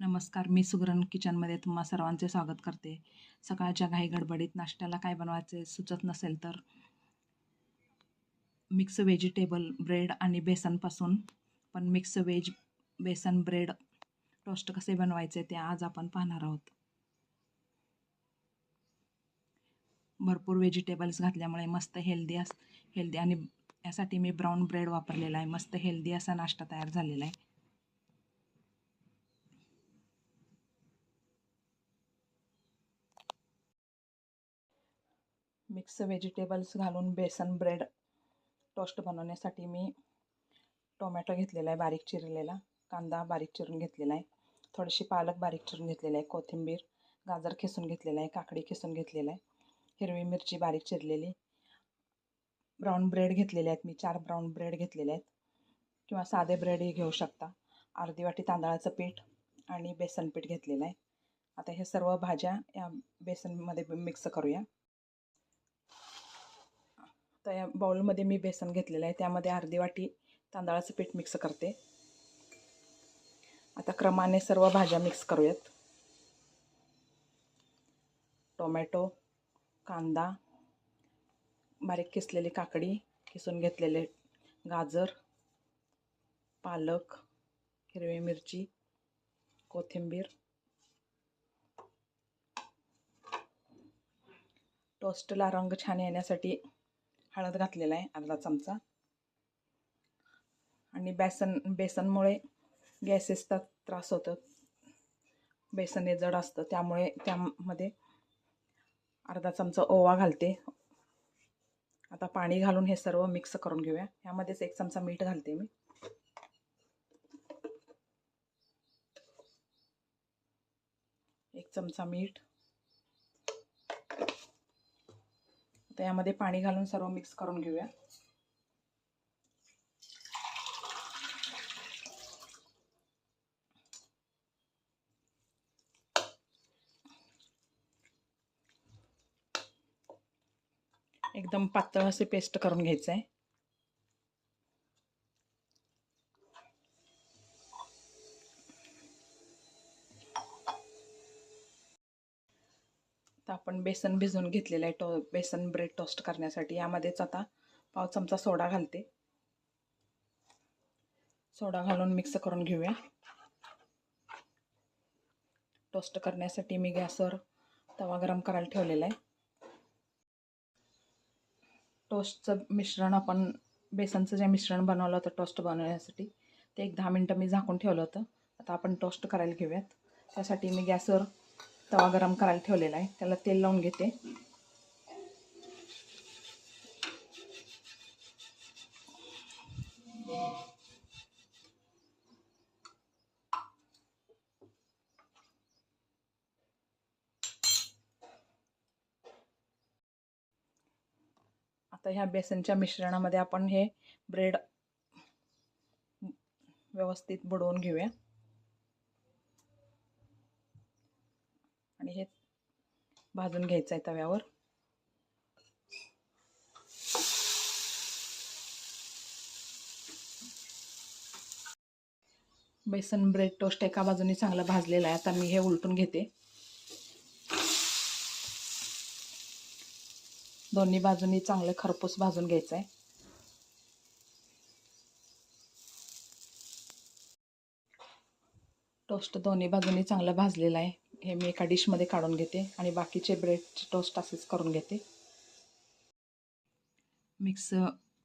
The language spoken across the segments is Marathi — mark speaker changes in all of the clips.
Speaker 1: नमस्कार मी सुगरण किचनमध्ये तुम्हा सर्वांचे स्वागत करते. सकाळच्या घाई गडबडीत नाश्त्याला काय बनवायचे सुचत नसेल तर मिक्स व्हेजिटेबल ब्रेड आणि बेसनपासून. पण mix veg besan bread toast कसे बनवायचे ते आज आपण पाहणार आहोत. भरपूर व्हेजिटेबल्स घातल्यामुळे मस्त हेल्दी अस हेल्दी आणि यासाठी मी ब्राऊन ब्रेड वापरलेला आहे. मस्त हेल्दी असा नाश्ता तयार झालेला आहे. मिक्स व्हेजिटेबल्स घालून बेसन ब्रेड टोस्ट बनवण्यासाठी मी टोमॅटो घेतलेला आहे बारीक चिरलेला. कांदा बारीक चिरून घेतलेला आहे. थोडीशी पालक बारीक चिरून घेतलेला आहे. कोथिंबीर गाजर खेसून घेतलेला आहे. काकडी खेसून घेतलेला आहे. हिरवी मिरची बारीक चिरलेली. ब्राऊन ब्रेड घेतलेले आहेत मी. चार ब्राऊन ब्रेड घेतलेले आहेत. किंवा साधे ब्रेडही घेऊ शकता. अर्धी वाटी तांदळाचं पीठ आणि बेसन पीठ घेतलेलं आहे. आता हे सर्व भाज्या या बेसनमध्ये मिक्स करूया. तर या बाउलमध्ये मी बेसन घेतलेलं आहे. त्यामध्ये अर्धी वाटी तांदळाचं पीठ मिक्स करते. आता क्रमाने सर्व भाज्या मिक्स करूयात. टोमॅटो कांदा बारीक किसलेली काकडी किसून घेतलेले गाजर पालक हिरवी मिरची कोथिंबीर टोस्टला रंग छान येण्यासाठी हळद घातलेला आहे अर्धा चमचा. आणि बेसन बेसनमुळे गॅसेसचा त्रास होतो बेसन हे जड असतं त्यामुळे त्यामध्ये अर्धा चमचा ओवा घालते. आता पाणी घालून हे सर्व मिक्स करून घेऊया. ह्यामध्येच एक चमचा मीठ घालते मी. एक चमचा मीठ. तर यामध्ये पाणी घालून सर्व मिक्स करून घेऊया. एकदम पातळ असे पेस्ट करून घ्यायचं आहे तर आपण बेसन भिजवून घेतलेलं आहे टो बेसन ब्रेड टोस्ट करण्यासाठी. यामध्येच आता पाव चमचा सोडा घालते. सोडा घालून मिक्स करून घेऊया. टोस्ट करण्यासाठी मी गॅसवर तवा गरम करायला ठेवलेला आहे. टोस्टचं मिश्रण आपण बेसनचं जे मिश्रण बनवलं होतं टोस्ट बनवण्यासाठी ते एक दहा मिनटं मी झाकून ठेवलं होतं. आता आपण टोस्ट करायला घेऊयात. त्यासाठी मी गॅसवर तवा गरम करायला ठेवलेला आहे. त्याला तेल लावून घेते. आता ह्या बेसनच्या मिश्रणामध्ये आपण हे ब्रेड व्यवस्थित बुडवून घेऊया आणि हे भाजून घ्यायचं आहे तव्यावर. बेसन ब्रेड टोस्ट एका बाजूने चांगला भाजलेला आहे. आता मी हे उलटून घेते. दोन्ही बाजूनी चांगले खरपूस भाजून घ्यायचं आहे. टोस्ट दोन्ही बाजूनी चांगलं भाजलेला आहे. हे मी एका डिशमध्ये काढून घेते आणि बाकीचे ब्रेडचे टोस्ट असेच करून घेते. मिक्स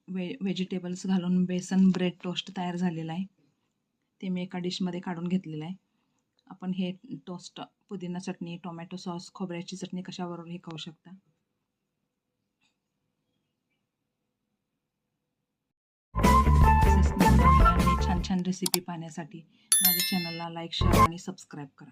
Speaker 1: वे व्हेजिटेबल्स घालून बेसन ब्रेड टोस्ट तयार झालेला आहे. ते मी एका डिशमध्ये काढून घेतलेलं आहे. आपण हे टोस्ट पुदिना चटणी टोमॅटो सॉस खोबऱ्याची चटणी कशाबरोबर हे खाऊ शकता? छान छान रेसिपी पाहण्यासाठी माझ्या चॅनलला लाईक शेअर आणि सबस्क्राईब करा.